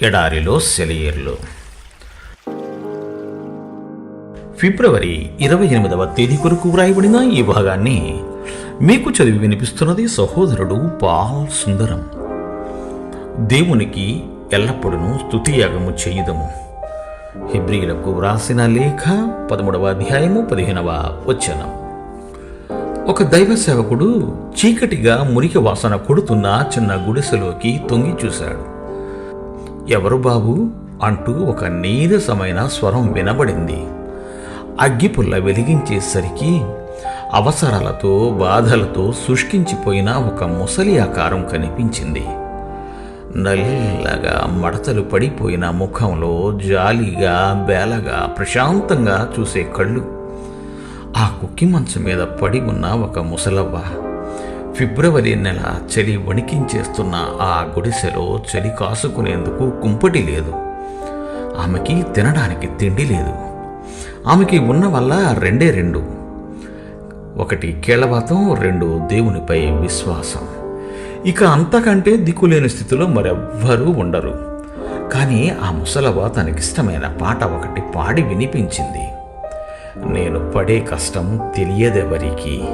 ఎడారిలో సెలయేర్లు. ఫిబ్రవరి ఇరవై ఎనిమిదవ తేదీ కొరకు వ్రాయబడిన ఈ భాగాన్ని మీకు చదివి వినిపిస్తున్నది సహోదరుడు పాల్ సుందరం. దేవునికి ఎల్లప్పుడూ స్తుతియాగము చేయుదము. హిబ్రియులకు వ్రాసిన లేఖ పదమూడవ అధ్యాయము పదిహేనవ వచనం. ఒక దైవ సేవకుడు చీకటిగా మురికి వాసన కొడుతున్న చిన్న గుడిసెలోకి తొంగి చూశాడు. ఎవరు బాబు? అంటూ ఒక నీరసమైన స్వరం వినబడింది. అగ్గిపుల్ల వెలిగించేసరికి అవసరాలతో బాధలతో శుష్కించిపోయిన ఒక ముసలి ఆకారం కనిపించింది. నల్లగా మడతలు పడిపోయిన ముఖంలో జాలిగా బేలగా ప్రశాంతంగా చూసే కళ్ళు. ఆ కుక్కి మంచం మీద పడి ఉన్న ఒక ముసలవ్వ ఫిబ్రవరి నెల చలి వణికించేస్తున్న ఆ గుడిసెలో చలి కాసుకునేందుకు కుంపటి లేదు. ఆమెకి తినడానికి తిండి లేదు. ఆమెకి ఉన్న వల్ల రెండే రెండు. ఒకటి కేళవాతం రెండు దేవునిపై విశ్వాసం. ఇక అంతకంటే దిక్కులేని స్థితిలో మరెవ్వరూ ఉండరు. కానీ ఆ ముసలవ తనకిష్టమైన పాట ఒకటి పాడి వినిపించింది. నేను పడే కష్టం తెలియదెవరికి?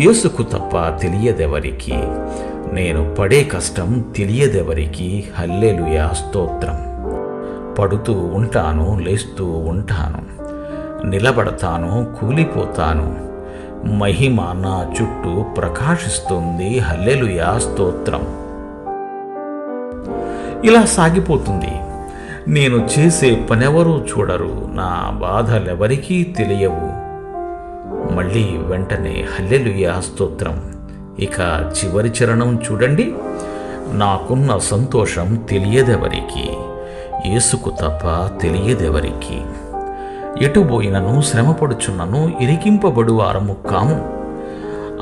యేసుకు తప్ప తెలియదెవరికి? నేను పడే కష్టం తెలియదెవరికి? హల్లెలుయా స్తోత్రం. పడుతూ ఉంటాను లేస్తూ ఉంటాను. నిలబడతాను కూలిపోతాను. మహిమ నా చుట్టూ ప్రకాశిస్తుంది హల్లెలుయా స్తోత్రం. ఇలా సాగిపోతుంది. నేను చేసే పనెవరూ చూడరు నా బాధలెవరికీ తెలియవు. మళ్ళీ వెంటనే హల్లెలుయా స్తోత్రం. ఇక చివరి చరణం చూడండి. నాకున్న సంతోషం తెలియదెవరికి? ఏసుకు తప్ప తెలియదెవరికి? ఎటుబోయినను శ్రమపడుచున్నను ఇరికింపబడు వారము కాము.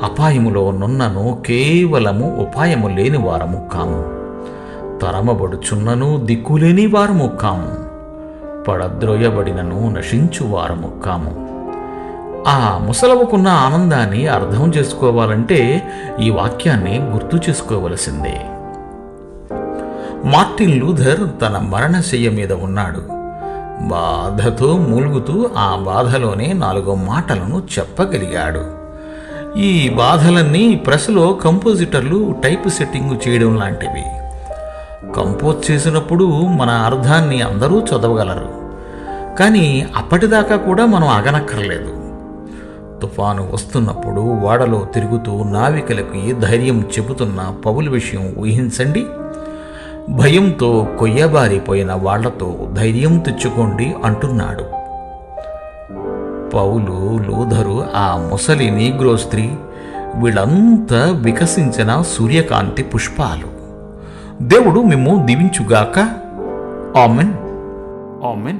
అపాయములో నున్నను కేవలము ఉపాయము లేని వారము కాము. తరమబడుచున్నను దిక్కులేని వారము కాము. పడద్రోయబడినను నశించు వారము కాము. ఆ ముసలవుకున్న ఆనందాన్ని అర్థం చేసుకోవాలంటే ఈ వాక్యాన్ని గుర్తు చేసుకోవలసిందే. మార్టిన్ లూథర్ తన మరణశయ్య మీద ఉన్నాడు. బాధతో మూలుగుతూ ఆ బాధలోనే నాలుగో మాటలను చెప్పగలిగాడు. ఈ బాధలన్నీ ప్రెస్లో కంపోజిటర్లు టైప్ సెట్టింగ్ చేయడం లాంటివి. కంపోజ్ చేసినప్పుడు మన అర్థాన్ని అందరూ చదవగలరు. కానీ అప్పటిదాకా కూడా మనం ఆగనక్కర్లేదు. తుఫాను వస్తున్నప్పుడు వాడలో తిరుగుతూ నావికులకి ధైర్యం చెబుతున్న పౌలు విషయం ఊహించండి. భయంతో కొయ్యబారిపోయిన వాళ్ళతో ధైర్యం తెచ్చుకోండి అంటున్నాడు. పౌలు లూధరు ఆ ముసలి నీగ్రో స్త్రీ వీళ్ళంతా వికసించిన సూర్యకాంతి పుష్పాలు. దేవుడు మేము దీవించుగాక. ఆమెన్. ఆమెన్.